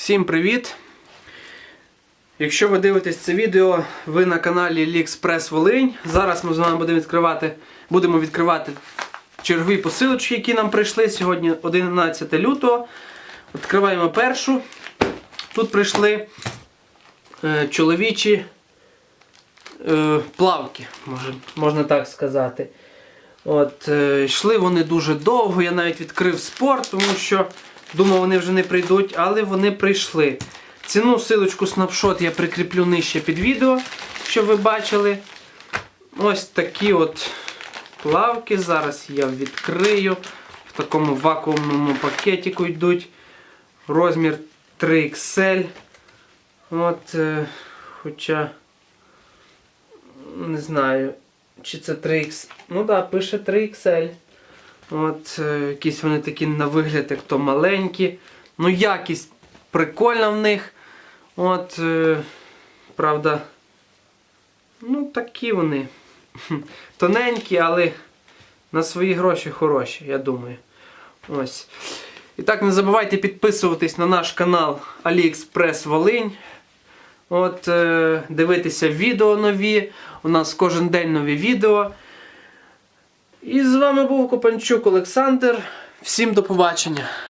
Всім привіт! Якщо ви дивитесь це відео, ви на каналі AliExpress Волинь. Зараз ми з вами будемо відкривати, будемо відкривати чергові посилочки, які нам прийшли. Сьогодні 11 лютого. Відкриваємо першу. Тут прийшли е, чоловічі е, плавки, може, можна так сказати. От, е, йшли вони дуже довго, я навіть відкрив спорт, тому що думав, вони вже не прийдуть, але вони прийшли. Ціну силочку снапшот я прикріплю нижче під відео, щоб ви бачили. Ось такі от плавки. Зараз я відкрию. В такому вакуумному пакетику йдуть. Розмір 3XL. От, е, хоча не знаю, чи це 3X. Ну так, да, пише 3XL. От, е, якісь вони такі на вигляд, як то маленькі. Ну, якість прикольна в них. От, е, правда, ну такі вони. Тоненькі, але на свої гроші хороші, я думаю. Ось. І так, не забувайте підписуватись на наш канал AliExpress Волинь. От, е, дивитися відео нові. У нас кожен день нові відео. І з вами був Копанчук Олександр. Всім до побачення!